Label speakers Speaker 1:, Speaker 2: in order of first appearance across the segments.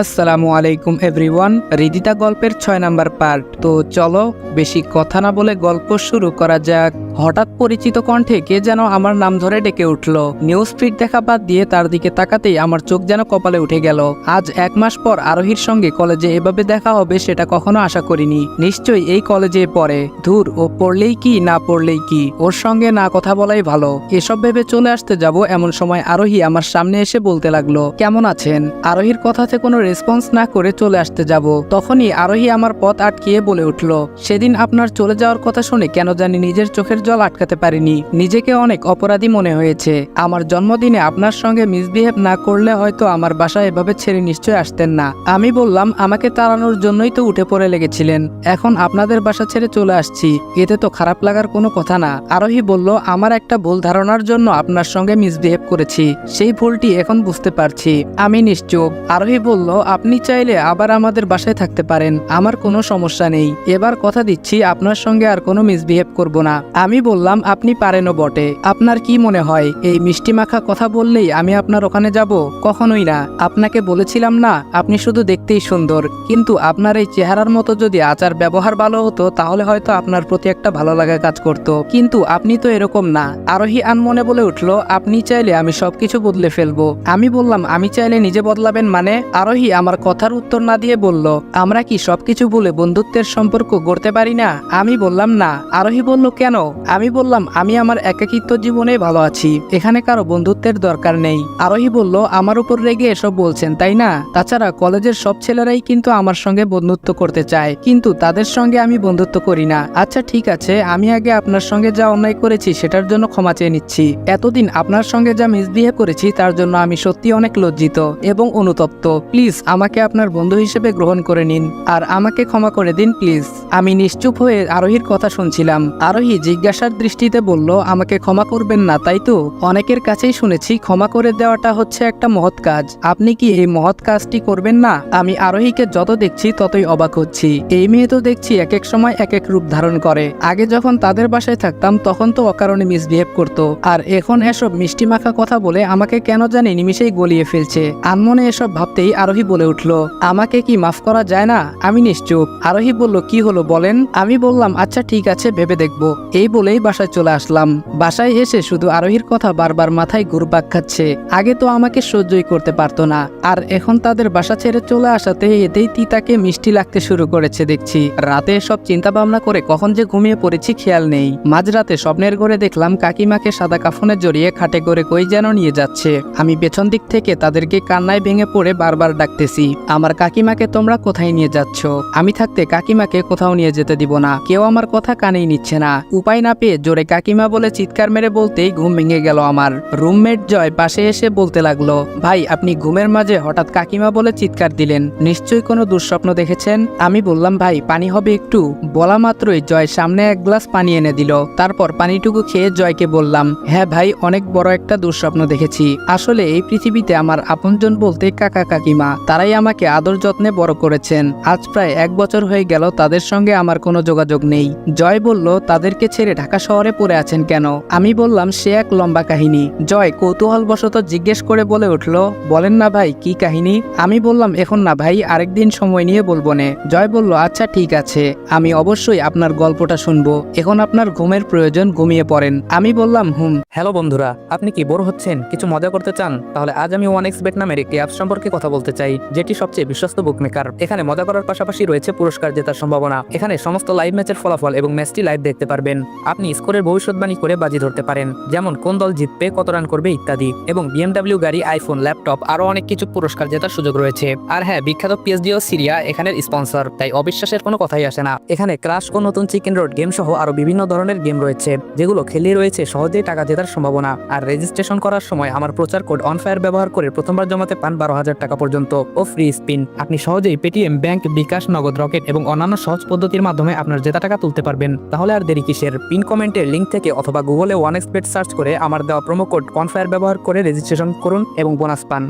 Speaker 1: আসসালামু আলাইকুম এভরিওয়ান রিদিতা গল্পের ছয় নাম্বার পার্ট তো চলো, বেশি কথা না বলে গল্প শুরু করা যাক। হঠাৎ পরিচিত কণ্ঠে কে যেন আমার নাম ধরে ডেকে উঠল। নিউজ ফিড দেখা বাদ দিয়ে তার দিকে তাকাতেই আমার চোখ যেন কপালে উঠে গেল। আজ এক মাস পর আরোহীর সঙ্গে কলেজে এভাবে দেখা হবে সেটা কখনো আশা করিনি। নিশ্চয়ই এই কলেজে পড়ে। ধুর, ও পড়লেই কি, না পড়লেই কি? ওর সঙ্গে না কথা বলাই ভালো। এসব ভেবে চলে আসতে যাব এমন সময় আরোহী আমার সামনে এসে বলতে লাগল, কেমন আছেন? আরোহীর কথাতে কোনো রেসপন্স না করে চলে আসতে যাব। তখনই আরোহী আমার পথ আটকিয়ে বলে উঠল, সেদিন আপনার চলে যাওয়ার কথা শুনে কেন জানি নিজের চোখের জল আটকাতে পারিনি। নিজেকে অনেক অপরাধী মনে হয়েছে। আমার জন্মদিনে আপনার সঙ্গে মিসবিহেভ না করলে হয়তো আমার বাসায় এভাবে ছেড়ে নিশ্চয় আসতেন না। আমি বললাম, আমাকে তাড়ানোর জন্যই তো উঠে পড়ে লেগেছিলেন। এখন আপনাদের বাসা ছেড়ে চলে আসছি। এতে তো খারাপ লাগার কোনো কথা না। আরোহী বলল, আমার একটা ভুল ধারণার জন্য আপনার সঙ্গে মিসবিহেভ করেছি। সেই ভুলটি এখন বুঝতে পারছি। আমি নিশ্চুপ। আরোহী বলল, আপনি চাইলে আবার আমাদের বাসায় থাকতে পারেন। আমার কোনো সমস্যা নেই। এবার কথা দিচ্ছি, আপনার সঙ্গে আর কোনো মিসবিহেভ করব না। আমি বললাম, আপনি পারেনও বটে। আপনার কি মনে হয়? এই মিষ্টি মাখা কথা বললেই আমি আপনার ওখানে যাব? কখনোই না। আপনাকে বলেছিলাম না, আপনি শুধু দেখতেই সুন্দর। কিন্তু আপনার এই চেহারার মতো যদি আচার ব্যবহার ভালো হতো, তাহলে হয়তো আপনার প্রতি একটা ভালো লাগা কাজ করত। কিন্তু আপনি তো এরকম না। আরোহী আনমনে বলে উঠল, আপনি চাইলে আমি সবকিছু বদলে ফেলব। আমি বললাম, আমি চাইলে নিজে বদলাবেন মানে? আরোহী আমার কথার উত্তর না দিয়ে বলল, আমরা কি সবকিছু বলে বন্ধুত্বের সম্পর্ক গড়তে পারি না? আমি বললাম, না। আরোহী বলল, কেন? আমি বললাম, আমি আমার একাকিত্ব জীবনে ভালো আছি। এখানে কারও বন্ধুত্বের দরকার নেই। আরোহী বলল, আমার উপর রেগে এসব বলছেন, তাই না? তাছাড়া কলেজের সব ছেলেরাই কিন্তু আমার সঙ্গে বন্ধুত্ব করতে চায়, কিন্তু তাদের সঙ্গে আমি বন্ধুত্ব করি না। আচ্ছা ঠিক আছে, আমি আগে আপনার সঙ্গে যা অন্যায় করেছি সেটার জন্য ক্ষমা চেয়ে নিচ্ছি। এতদিন আপনার সঙ্গে যা মিসবিহেভ করেছি তার জন্য আমি সত্যি অনেক লজ্জিত এবং অনুতপ্ত। প্লিজ, আমাকে আপনার বন্ধু হিসেবে গ্রহণ করে নিন। আর আমাকে ক্ষমা করে দিন, প্লিজ। আমি নিশ্চুপ হয়ে আরোহীর কথা শুনছিলাম। আরোহী জিজ্ঞাসার দৃষ্টিতে বলল, আমাকে ক্ষমা করবেন না, তাই তো? অনেকের কাছেই শুনেছি, ক্ষমা করে দেওয়াটা হচ্ছে একটা মহৎ কাজ। আপনি কি এই মহৎ কাজটি করবেন না? আমি আরোহীকে যত দেখছি, ততই অবাক হচ্ছি। এই মেয়ে তো দেখছি এক এক সময় এক এক রূপ ধারণ করে। আগে যখন তাদের বাসায় থাকতাম, তখন তো অকারণে মিসবিহেভ করতো। আর এখন এসব মিষ্টি মাখা কথা বলে আমাকে কেন জানি নিমিষেই গলিয়ে ফেলছে। আনমনে এসব ভাবতেই আরোহী বলে উঠল, আমাকে কি মাফ করা যায় না? আমি নিশ্চুপ। আরোহী বলল, কি হলো বলেন? আমি বললাম আচ্ছা ঠিক আছে, ভেবে দেখব। এই বলেই বাসায় চলে আসলাম। বাসায় এসে শুধু আরোহীর কথা বারবার মাথায় ঘুরপাক খাচ্ছে। আগে তো আমাকে সহ্যই করতে পারতো না। আর এখন তাদের বাসা ছেড়ে চলে আসাতে এতেই তিতাকে মিষ্টি লাগতে শুরু করেছে দেখছি। রাতে সব চিন্তা ভাবনা করে কখন যে ঘুমিয়ে পড়েছি খেয়াল নেই। মাঝরাতে স্বপ্নের ঘরে দেখলাম কাকিমাকে সাদা কাফনে জড়িয়ে খাটে করে কই যেন নিয়ে যাচ্ছে। আমি পেছন দিক থেকে তাদেরকে কান্নায় ভেঙে পড়ে বারবার ডাকতেছি, আমার কাকিমাকে তোমরা কোথায় নিয়ে যাচ্ছ? আমি থাকতে কাকিমাকে কোথাও নিয়ে যেতে দিব না। কেউ আমার কথা কানেই নিচ্ছে না। উপায় পেয়ে জোরে কাকিমা বলে চিৎকার মেরে বলতেই ঘুম ভেঙে গেল আমার। রুমমেট জয় পাশে এসে বলতে লাগল, ভাই, আপনি ঘুমের মাঝে হঠাৎ কাকিমা বলে চিৎকার দিলেন। নিশ্চয়ই কোনো দুঃস্বপ্ন দেখেছেন? আমি বললাম, ভাই, পানি হবে একটু। বলা মাত্রই জয় সামনে এক গ্লাস পানি এনে দিল। তারপর পানিটুকু খেয়ে জয়কে বললাম হ্যাঁ ভাই, অনেক বড় একটা দুঃস্বপ্ন দেখেছি। আসলে এই পৃথিবীতে আমার আপনজন বলতে কাকা কাকিমা, তারাই আমাকে আদর যত্নে বড় করেছেন। আজ প্রায় এক বছর হয়ে গেল তাদের সঙ্গে আমার কোনো যোগাযোগ নেই। জয় বলল, তাদেরকে ছেড়ে ঢাকা শহরে পড়ে আছেন কেন? আমি বললাম, সে এক লম্বা কাহিনী। জয় কৌতূহলবশত জিজ্ঞেস করে বলে উঠল, বলেন না ভাই, কি কাহিনী? আমি বললাম, এখন না ভাই আরেকদিন সময় নিয়ে বলব নে। জয় বলল আচ্ছা ঠিক আছে। আমি অবশ্যই আপনার গল্পটা শুনব। এখন আপনার ঘুমের প্রয়োজন ঘুমিয়ে পড়েন। আমি বললাম, হুম।
Speaker 2: হ্যালো বন্ধুরা, আপনি কি বোর হচ্ছেন? কিছু মজা করতে চান? তাহলে আজ আমি ওয়ান এক্স বেট নামের একটি অ্যাপ সম্পর্কে কথা বলতে চাই, যেটি সবচেয়ে বিশ্বস্ত বুকমেকার এখানে মজা করার পাশাপাশি রয়েছে পুরস্কার জেতার সম্ভাবনা। এখানে সমস্ত লাইভ ম্যাচের ফলাফল এবং ম্যাচটি লাইভ দেখতে পারবেন। আপনি স্কোরের ভবিষ্যৎবাণী করে বাজি ধরতে পারেন। যেমন, কোন দল জিতবে, কত রান করবে ইত্যাদি। এবং বিএমডাব্লিউ গাড়ি, আইফোন, ল্যাপটপ আরও অনেক কিছু পুরস্কার জেতার সুযোগ রয়েছে। আর হ্যাঁ বিখ্যাত পিএসডি ও সিরিয়া এখানের স্পন্সর, তাই অবিশ্বাসের কোনো কথাই আসে না। এখানে ক্রাশ ও নতুন চিকেন রোড গেম সহ আরও বিভিন্ন ধরনের গেম রয়েছে, যেগুলো খেলে রয়েছে সহজেই টাকা জেতার সম্ভাবনা। আর রেজিস্ট্রেশন করার সময় আমার প্রচার কোড অনফায়ার ব্যবহার করে প্রথমবার জমাতে পান বারো হাজার টাকা পর্যন্ত। ও ফ্রি স্পিন। আপনি সহজেই পেটিএম, ব্যাংক, বিকাশ, নগদ রকেট এবং অন্যান্য সহজ পদ্ধতির মাধ্যমে আপনার জেতা টাকা তুলতে পারবেন। তাহলে আর দেরি কিসের? পিন কমেন্টের লিঙ্ক থেকে অথবা গুগলে ওয়ান এক্সপেট সার্চ করে আমার দেওয়া প্রোমো কোড কনফায়ার ব্যবহার করে রেজিস্ট্রেশন করুন এবং বোনাস পান।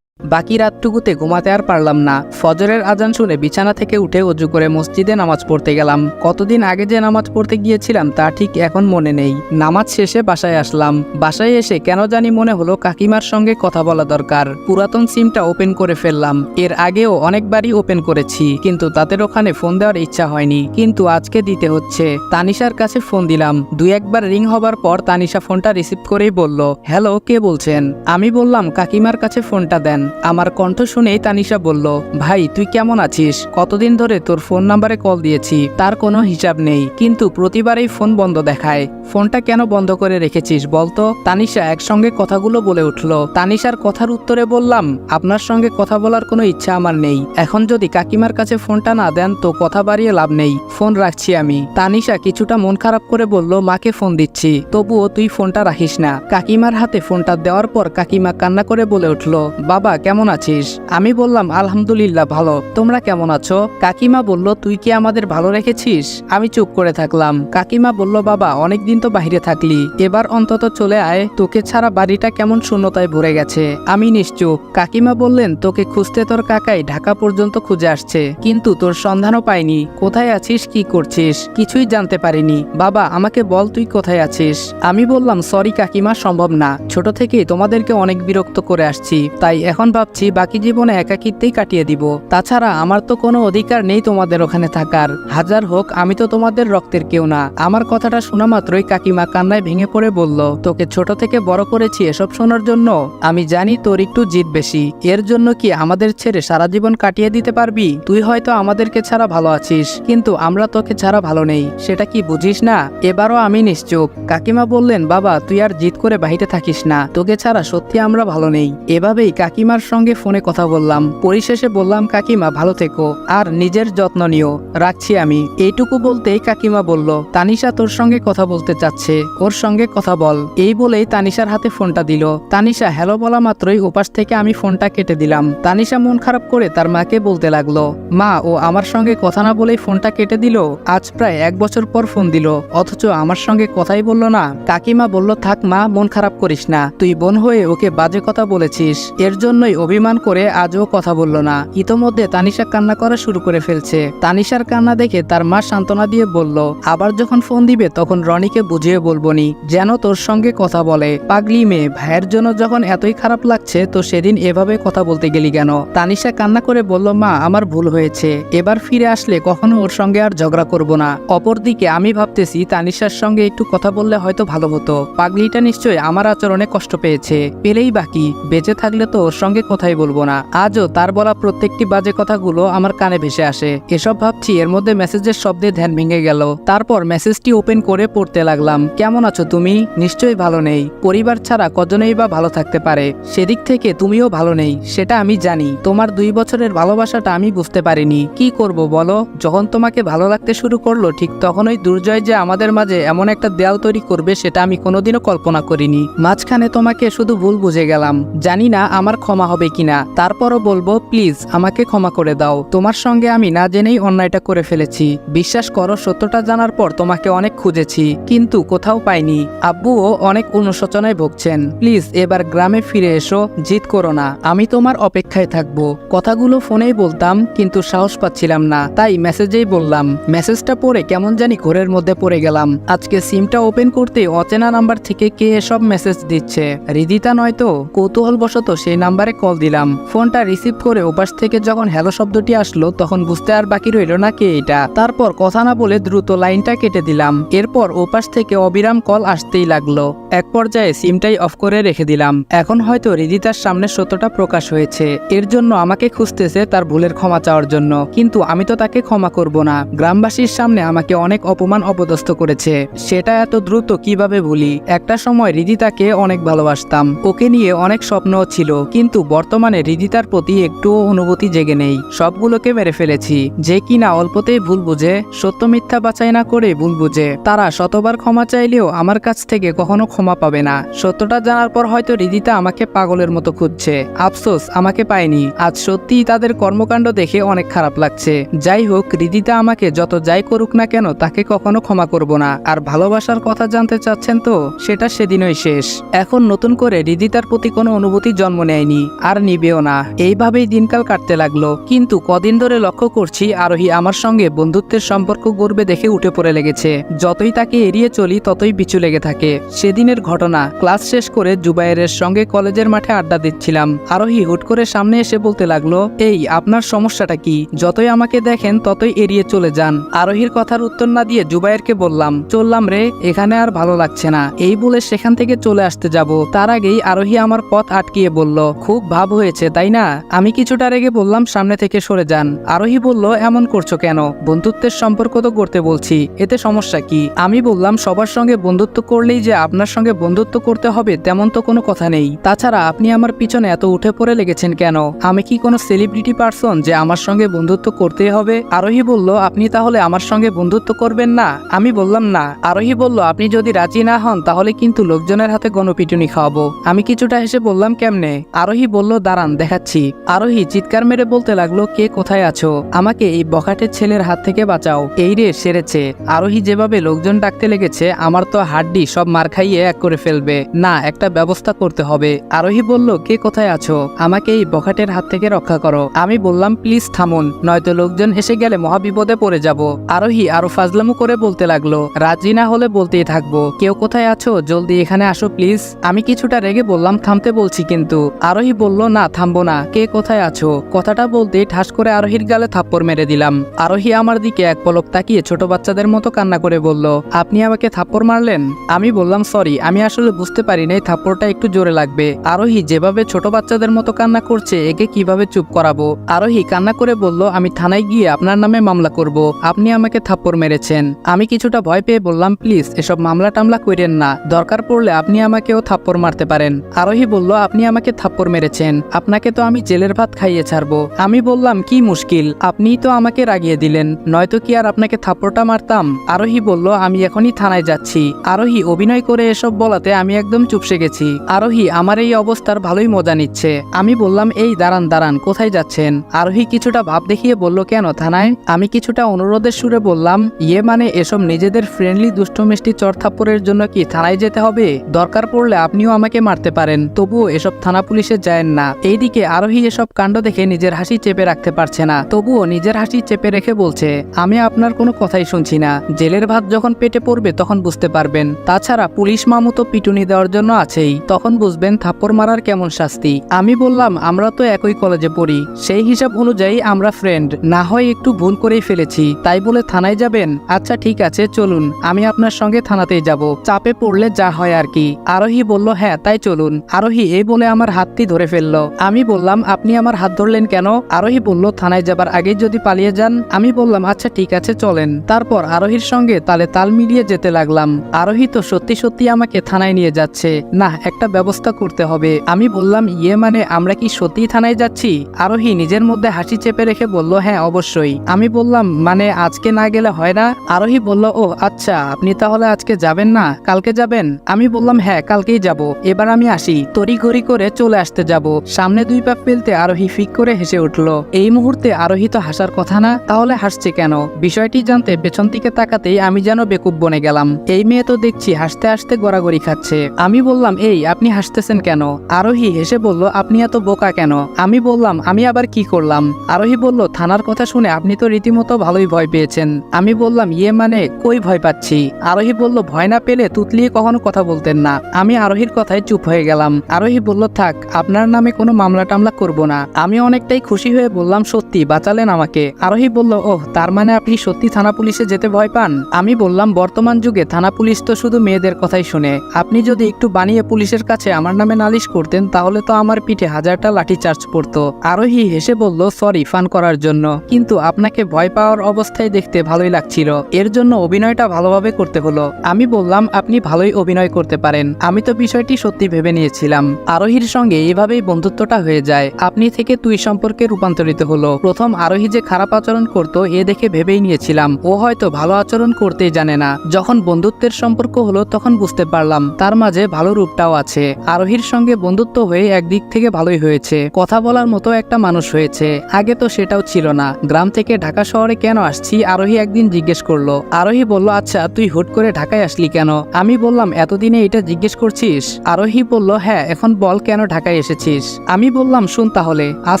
Speaker 1: বাকি রাতটুকুতে ঘুমাতে আর পারলাম না। ফজরের আজান শুনে বিছানা থেকে উঠে অজু করে মসজিদে নামাজ পড়তে গেলাম। কতদিন আগে যে নামাজ পড়তে গিয়েছিলাম তা ঠিক এখন মনে নেই। নামাজ শেষে বাসায় আসলাম। বাসায় এসে কেন জানি মনে হলো কাকিমার সঙ্গে কথা বলা দরকার। পুরাতন সিমটা ওপেন করে ফেললাম। এর আগেও অনেকবারই ওপেন করেছি, কিন্তু তাদের ওখানে ফোন দেওয়ার ইচ্ছা হয়নি। কিন্তু আজকে দিতে হচ্ছে। তানিশার কাছে ফোন দিলাম। দুই একবার রিং হবার পর তানিশা ফোনটা রিসিভ করেই বলল, হ্যালো, কে বলছেন? আমি বললাম, কাকিমার কাছে ফোনটা দেন। আমার কণ্ঠ শুনেই তানিশা বলল, ভাই, তুই কেমন আছিস? কতদিন ধরে তোর ফোন নাম্বারে কল দিয়েছি, তার কোনো হিসাব নেই। কিন্তু প্রতিবারেই ফোন বন্ধ দেখায়। ফোনটা কেন বন্ধ করে রেখেছিস বলতো? তানিশা একসঙ্গে কথাগুলো বলে উঠল, তানিশার কথার উত্তরে বললাম, আপনার সঙ্গে কথা বলার কোনো ইচ্ছা আমার নেই। এখন যদি কাকিমার কাছে ফোনটা না দেন, তো কথা বাড়িয়ে লাভ নেই। ফোন রাখছি আমি। তানিশা কিছুটা মন খারাপ করে বলল, মাকে ফোন দিচ্ছি। তবুও তুই ফোনটা রাখিস না। কাকিমার হাতে ফোনটা দেওয়ার পর কাকিমা কান্না করে বলে উঠল, বাবা কেমন আছিস? আমি বললাম, আলহামদুলিল্লাহ, ভালো। তোমরা কেমন আছো? কাকিমা বলল, তুই কি আমাদের ভালো রেখেছিস? আমি চুপ করে থাকলাম। কাকিমা বলল, বাবা, অনেকদিন তো বাইরে থাকলি। এবার অন্তত চলে আয়। তোকে ছাড়া বাড়িটা কেমন শূন্যতায় ভরে গেছে? আমি নিশ্চুপ। কাকিমা বললেন, তোকে খুঁজতে তোর কাকাই ঢাকা পর্যন্ত খুঁজে আসছে। কিন্তু তোর সন্ধানও পাইনি। কোথায় আছিস? কি করছিস? কিছুই জানতে পারিনি। বাবা, আমাকে বল তুই কোথায় আছিস? আমি বললাম, সরি কাকিমা, সম্ভব না। ছোট থেকেই তোমাদেরকে অনেক বিরক্ত করে আসছি। তাই এখন ভাবছি বাকি জীবনে একাকিত্বেই কাটিয়ে দিব। তাছাড়া আমার তো কোনো অধিকার নেই তোমাদের ওখানে থাকার। হাজার হোক, আমি তো তোমাদের রক্তের কেউ না। আমার কথাটা শোনা মাত্রই কাকিমা কান্নায় ভেঙে পড়ে বলল, তোকে ছোট থেকে বড় করেছি এসব শোনার জন্য? আমি জানি তোর একটু জিদ বেশি। এর জন্য কি আমাদের ছেড়ে সারা জীবন কাটিয়ে দিতে পারবি? তুই হয়তো আমাদেরকে ছাড়া ভালো আছিস, কিন্তু আমরা তোকে ছাড়া ভালো নেই। সেটা কি বুঝিস না? এবারও আমি নিশ্চুপ। কাকিমা বললেন, বাবা, তুই আর জিদ করে বাহিরে থাকিস না। তোকে ছাড়া সত্যি আমরা ভালো নেই। এভাবেই কাকিমার সঙ্গে ফোনে কথা বললাম। পরিশেষে বললাম, কাকিমা, ভালো থেকো। আর নিজের যত্ন নিও। রাখছি আমি। এইটুকু বলতেই কাকিমা বলল, তানিশা তোর সঙ্গে কথা বলতে চাচ্ছে। ওর সঙ্গে কথা বল। এই বলেই তানিশার হাতে ফোনটা দিল। তানিশা, হ্যালো বলা মাত্রই ওপাশ থেকে আমি ফোনটা কেটে দিলাম। তানিশা মন খারাপ করে তার মাকে বলতে লাগল, মা, ও আমার সঙ্গে কথা না বলেই ফোনটা কেটে দিল? আজ প্রায় এক বছর পর ফোন দিল। অথচ আমার সঙ্গে কথাই বলল না। কাকিমা বলল, থাক মা, মন খারাপ করিস না। তুই বোন হয়ে ওকে বাজে কথা বলেছিস। এর জন্যই অভিমান করে আজও কথা বলল না। ইতোমধ্যে তানিশা কান্না করা শুরু করে ফেলছে। তানিশার কান্না দেখে তার মা সান্ত্বনা দিয়ে বলল, আবার যখন ফোন দিবে তখন রনিকে বুঝিয়ে বলবনি যেন তোর সঙ্গে কথা বলে। পাগলি মেয়ে, ভাইয়ের জন্য যখন এতই খারাপ লাগছে, তো সেদিন এভাবে কথা বলতে গেলি কেন? তানিশা কান্না করে বলল, মা, আমার ভুল হয়েছে। এবার ফিরে আসলে কখনো ওর সঙ্গে আর ঝগড়া করব না। অপরদিকে আমি ভাবতেছি তানিশার সঙ্গে একটু কথা বললে হয়তো ভালো হতো। পাগলিটা নিশ্চয়ই আমার আচরণে কষ্ট পেয়েছে। পেলেই বাকি বেঁচে থাকলে তো ওর সঙ্গে কথাই বলব না। আজও তার বলা প্রত্যেকটি বাজে কথাগুলো আমার কানে ভেসে আসে। এসব ভাবছি এর মধ্যে মেসেজের শব্দে ধ্যান ভেঙে গেল। তারপর মেসেজটি ওপেন করে পড়তে লাগলাম। কেমন আছো তুমি? নিশ্চয়ই ভালো নেই। পরিবার ছাড়া কজনেই বা ভালো থাকতে পারে। সেদিক থেকে তুমিও ভালো নেই, সেটা আমি জানি। তোমার দুই বছরের ভালোবাসাটা আমি বুঝতে পারিনি। কি করব বলো? যখন তোমাকে ভালো লাগতে শুরু করল, ঠিক তখনই দুর্জয় যে আমাদের মাঝে এমন একটা দেয়াল তৈরি করবে, সেটা আমি কোনোদিনও কল্পনা করিনি। মাঝখানে তোমাকে শুধু ভুল বুঝে গেলাম। জানি না আমার ক্ষমা হবে কিনা, তারপরও বলব, প্লিজ, আমাকে ক্ষমা করে দাও। তোমার সঙ্গে আমি না জেনেই অন্যায়টা করে ফেলেছি। বিশ্বাস করো, সত্যটা জানার পর তোমাকে অনেক খুঁজেছি, কিন্তু কোথাও পাইনি। আব্বুও অনেক অনুশোচনায় ভুগছেন। প্লিজ, এবার গ্রামে ফিরে এসো, জিদ করো না। আমি তোমার অপেক্ষায় থাকব। কথাগুলো ফোনেই বলতাম, কিন্তু সাহস পাচ্ছিলাম না। তাই মেসেজেই বললাম, মেসেজটা পড়ে কেমন জানি ঘোরের মধ্যে পড়ে গেলাম। আজকে সিমটা ওপেন করতে অচেনা নাম্বার থেকে কে এসব মেসেজ দিচ্ছে? রিদিতা নয়তো কৌতূহলবশত সেই নাম্বারে কল দিলাম। ফোনটা রিসিভ করে ওপাশ থেকে যখন হ্যালো শব্দটি আসলো, তখন বুঝতে আর বাকি রইল না কে এটা। তারপর কথা না বলে দ্রুত লাইনটা কেটে দিলাম। এরপর ওপাশ থেকে অবিরাম কল আসতেই লাগল। এক পর্যায়ে সিমটাই অফ করে রেখে দিলাম। এখন হয়তো রিদিতার সামনে সত্যটা প্রকাশ হয়েছে। এর জন্য আমাকে খুঁজতেছে তার ভুলের ক্ষমা চাওয়ার জন্য। কিন্তু আমি তো তাকে ক্ষমা করব না। গ্রামবাসীর সামনে আমাকে অনেক অপমান অপদস্থ করেছে। সেটা এত দ্রুত কীভাবে ভুলি একটা সময় রিদিতাকে অনেক ভালোবাসতাম। ওকে নিয়ে অনেক স্বপ্নও ছিল। কিন্তু বর্তমানে রিদিতার প্রতি একটুও অনুভূতি জেগে নেই। সবগুলোকে মেরে ফেলেছি। যে কিনা অল্পতেই ভুল বুঝে, সত্য মিথ্যা বাছাই না করে ভুল বুঝে। তারা শতবার ক্ষমা চাইলেও আমার কাছ থেকে কখনো ক্ষমা পাবে না। সত্যটা জানার পর হয়তো রিদিতা আমাকে পাগলের মতো খুঁজছে। আফসোস, আমাকে পায়নি। আজ সত্যিই তাদের কর্মকাণ্ড দেখে অনেক খারাপ লাগছে। যাই হোক রিদিতা আমাকে যত যাই করুক না কেন তাকে কখনো ক্ষমা করব না। আর ভালোবাসার কথা জানতে চাচ্ছেন তো, সেটা সেদিনই শেষ। এখন নতুন করে রিদিতার প্রতি কোনো অনুভূতি জন্ম নেয়নি। আর নিবেও না। এইভাবেই দিনকাল কাটতে লাগল। কিন্তু কদিন ধরে লক্ষ্য করছি আরোহী আমার সঙ্গে বন্ধুত্বের সম্পর্ক গড়বে দেখে উঠে পড়ে লেগেছে। যতই তাকে এড়িয়ে চলি, ততই পিছু লেগে থাকে। সেদিনের ঘটনা, ক্লাস শেষ করে জুবাইরের সঙ্গে কলেজের মাঠে আড্ডা দিচ্ছিলাম। আরোহী হুট করে সামনে এসে বলতে লাগল, এই, আপনার সমস্যাটা কি? যতই আমাকে দেখেন, ততই এড়িয়ে চলে যান। আরোহীর কথার উত্তর না দিয়ে জুবাইরকে বললাম, চললাম রে, এখানে আর ভালো লাগছে না। এই বলে সেখান থেকে চলে আসতে যাব। তার আগেই আরোহী আমার পথ আটকিয়ে বলল, খুব ভাব হয়েছে, তাই না? আমি কিছুটা রেগে বললাম, সামনে থেকে সরে যান। আরোহী বলল, এমন করছ কেন? বন্ধুত্বের সম্পর্ক তো করতে বলছি। এতে সমস্যা কি? আমি বললাম, সবার সঙ্গে বন্ধুত্ব করলেই যে আপনার সঙ্গে বন্ধুত্ব করতে হবে, তেমন তো কোনো কথা নেই। তাছাড়া আপনি আমার পিছনে এত উঠে পড়ে লেগেছেন কেন? আমি কি কোনো সেলিব্রিটি পার্সন যে আমার সঙ্গে বন্ধুত্ব করতেই হবে? আরোহী বলল, আপনি তাহলে আমার সঙ্গে বন্ধুত্ব করবেন না? আমি বললাম, না। আরোহী বলল, আপনি যদি রাজি না হন, তাহলে কিন্তু লোকজনের হাতে গণপিটুনি খাওয়াবো। আমি কিছুটা হেসে বললাম, কেমনে? আরোহী বলল, দাঁড়ান, দেখাচ্ছি। আরোহী চিৎকার মেরে বলতে লাগল, কে কোথায় আছো? আমাকে এই বখাটের ছেলের হাত থেকে বাঁচাও। এই রে, সেরেছে। আরোহী যেভাবে লোকজন ডাকতে লেগেছে, আমার তো হাড্ডি সব মার খাইয়ে এক করে ফেলবে। না, একটা ব্যবস্থা করতে হবে। আরোহী বলল, কে কোথায় আছো? আমাকে এই বখাটের হাত থেকে রক্ষা করো। আমি বললাম, প্লিজ থামুন, নয়তো লোকজন এসে গেলে মহাবিপদে পড়ে যাব। আরোহী আরও ফাজলামু করে বলতে লাগল, রাজি না হলে বলতেই থাকব। কেউ কোথায় আছো? জলদি এখানে আসো, প্লিজ। আমি কিছুটা রেগে বললাম, থামতে বলছি কিন্তু। আরোহী বলল, না, থামবো না। কে কোথায় আছো? কথাটা বলতে ঠাস করে আরোহীর গালে থাপ্পড় মেরে দিলাম। আরোহী আমার দিকে এক পলক তাকিয়ে ছোট বাচ্চাদের মতো কান্না করে বলল, আপনি আমাকে থাপ্পড় মারলেন? আমি বললাম, সরি, আমি আসলে বুঝতে পারি নাই থাপ্পড়টা একটু জোরে লাগবে। আরোহী, যেভাবে ছোট বাচ্চাদের মতো কান্না করছে, একে কীভাবে চুপ করাবো? আরোহী কান্না করে বলল, আমি থানায় গিয়ে আপনার নামে মামলা করব। আপনি আমাকে থাপ্পড় মেরেছেন। আমি কিছুটা ভয় পেয়ে বললাম, প্লিজ, এসব মামলা টামলা করেন না। দরকার পড়লে আপনি আমাকেও থাপ্পড় মারতে পারেন। আরোহী বলল, আপনি আমাকে থাপ্পড় মেরেছেন। আপনাকে তো আমি জেলের ভাত খাইয়ে ছাড়বো। আমি বললাম, কি মুশকিল, আপনিই তো আমাকে রাগিয়ে দিলেন। নয়তো কি আর আপনাকে থাপ্পড়টা মারতাম? আরোহী বলল, আমি এখনই থানায় যাচ্ছি। আরোহী, অভিনয় করে এসব বলাতে আমি একদম চুপসে গেছি। আরোহী, আমার এই অবস্থার ভালোই মজা নিচ্ছে। আমি বললাম, এই দাঁড়ান দাঁড়ান, কোথায় যাচ্ছেন? আরোহী কিছুটা ভাব দেখিয়ে বলল, কেন থানায়? আমি কিছুটা অনুরোধের সুরে বললাম ইয়ে মানে এসব নিজেদের ফ্রেন্ডলি দুষ্ট, মিষ্টি চড়থাপ্পড়ের জন্য কি থানায় যেতে হবে? দরকার পড়লে আপনিও আমাকে মারতে পারেন। তবুও এসব থানা পুলিশে যায়েন না। এইদিকে আরোহী এসব কাণ্ড দেখে নিজের হাসি চেপে রাখতে পারছে না। তবুও নিজের হাসি চেপে রেখে বলছে, আমি আপনার কোনো কথাই শুনছি না। জেলের ভাত যখন পেটে পড়বে তখন বুঝতে পারবেন। তাছাড়া পুলিশ মামু তো পিটুনি দেওয়ার জন্য আছেই। তখন বুঝবেন থাপ্পড় মারার কেমন শাস্তি। আমি বললাম, আমরা তো একই কলেজে পড়ি। সেই হিসাব অনুযায়ী আমরা ফ্রেন্ড না হয় একটু ভুল করেই ফেলেছি। তাই বলে থানায় যাবেন? আচ্ছা ঠিক আছে, চলুন। আমি আপনার সঙ্গে থানাতেই যাব। চাপে পড়লে যা হয় আর কি। আরোহী বলল হ্যাঁ তাই চলুন। আরোহী এই বলে আমার হাতটি ধরে ফেলল। আমি বললাম, আপনি আমার হাত ধরলেন কেন? আরোহী বলল, থানায় যাবার আগেই যদি পালিয়ে যান। আমি বললাম আচ্ছা ঠিক আছে, চলেন। তারপর আরোহীর সঙ্গে তালে তাল মিলিয়ে যেতে লাগলাম। আরোহী তো সত্যি সত্যি আমাকে থানায় নিয়ে যাচ্ছে। না একটা ব্যবস্থা করতে হবে। আমি বললাম ইয়ে মানে আমরা কি সত্যি থানায় যাচ্ছি? আরোহী নিজের মধ্যে হাসি চেপে রেখে বলল হ্যাঁ অবশ্যই। আমি বললাম মানে আজকে না গেলে হয় না? আরোহী বলল, ও আচ্ছা আপনি তাহলে আজকে যাবেন না? কালকে যাবেন? আমি বললাম হ্যাঁ কালকেই যাব। এবার আমি আসি। তড়ি ঘড়ি করে চলে আসতে যাব। সামনে দুই পা ফেলতে আরোহী ফিক করে হেসে উঠল, এই মুহূর্তে আরোহী তো হাসার কথা না, তাহলে হাসছে কেন? বিষয়টি জানতে পেছন দিকে তাকাতেই আমি যেন বেকুব বনে গেলাম। এই মেয়ে তো দেখছি হাসতে হাসতে গড়াগড়ি খাচ্ছে। আমি বললাম, এই, আপনি হাসতেছেন কেন? আরোহী হেসে বলল, আপনি এত বোকা কেন? আমি বললাম, আমি আবার কি করলাম? আরোহী বলল, থানার কথা শুনে আপনি তো রীতিমতো ভালোই ভয় পেয়েছেন। আমি বললাম ইয়ে মানে কই ভয় পাচ্ছি? আরোহী বলল, ভয় না পেলে তুতলিয়ে কখনো কথা বলতেন না। আমি আরোহীর কথায় চুপ হয়ে গেলাম। আরোহী বলল, থাক, আপনার নামে কোনো মামলা টামলা করব না। আমি অনেকটাই খুশি হয়ে বললাম, সত্যি, বাঁচালেন আমাকে। আরোহী বলল, ওহ, তার মানে আপনি সত্যি থানা পুলিশে যেতে ভয় পান? আমি বললাম, বর্তমান যুগে থানা পুলিশ তো শুধু মেয়েদের কথাই শুনে। আপনি যদি একটু বানিয়ে পুলিশের কাছে আমার নামে নালিশ করতেন, তাহলে তো আমার পিঠে হাজারটা লাঠি চার্জ পড়তো। আরোহী হেসে বলল, সরি, ফান করার জন্য। কিন্তু আপনাকে ভয় পাওয়ার অবস্থায় দেখতে ভালোই লাগছিল। এর জন্য অভিনয়টা ভালোভাবে করতে হলো। আমি বললাম, আপনি ভালোই অভিনয় করতে পারেন। আমি তো বিষয়টি সত্যি ভেবে নিয়েছিলাম। আরোহীর সঙ্গে এভাবেই বন্ধুত্বটা হয়ে যায়। আপনি থেকে তুই সম্পর্কে রূপান্তরিত হলো। প্রথম আরোহী যে খারাপ আচরণ করত, এ দেখে ভেবেই নিয়েছিলাম। ও হয়তো ভালো আচরণ করতেই জানে না। যখন বন্ধুত্বের সম্পর্ক হলো, তখন বুঝতে পারলাম, তার মাঝে ভালো রূপটাও আছে। আরোহীর সঙ্গে বন্ধুত্ব হয়ে একদিক থেকে ভালোই হয়েছে। কথা বলার মতো একটা মানুষ হয়েছে। আগে তো সেটাও ছিল না। গ্রাম থেকে ঢাকা শহরে কেন আসছি, আরোহী একদিন জিজ্ঞেস করল। আরোহী বলল আচ্ছা তুই হুট করে ঢাকায় আসলি কেন? আমি বললাম, এতদিনে এটা জিজ্ঞেস করছিস? আরোহী বলল হ্যাঁ এখন বল কেন ঢাকায় এসেছিস। আমি বললাম, শুন তাহলে, আজ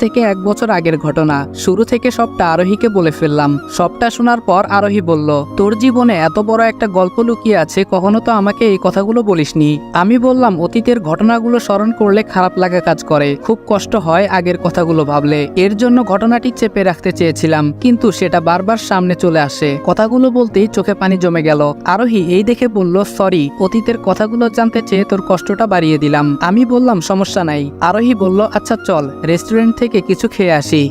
Speaker 1: থেকে এক বছর আগের ঘটনা। শুরু থেকে সবটা আরোহীকে বলে ফেললাম। সবটা শোনার পর আরোহী বলল, তোর জীবনে এত বড় একটা গল্প লুকিয়ে আছে, কখনো তো আমাকে এই কথাগুলো বলিসনি। আমি বললাম, অতীতের ঘটনাগুলো স্মরণ করলে খারাপ লাগা কাজ করে। খুব কষ্ট হয় আগের কথাগুলো ভাবলে। এর জন্য ঘটনাটি চেপে রাখতে চেয়েছিলাম, কিন্তু সেটা বারবার সামনে চলে আসে। কথাগুলো বলতেই চোখে পানি জমে গেল। আরোহী এই দেখে বলল, সরি, অতীতের কথাগুলো জানতে চেয়ে তোর কষ্টটা বাড়িয়ে দিলাম। আমি বললাম, সমস্যা নাই। আরোহী বলল আচ্ছা চল রেস্টুরেন্ট থেকে কিছু খেয়ে আসি।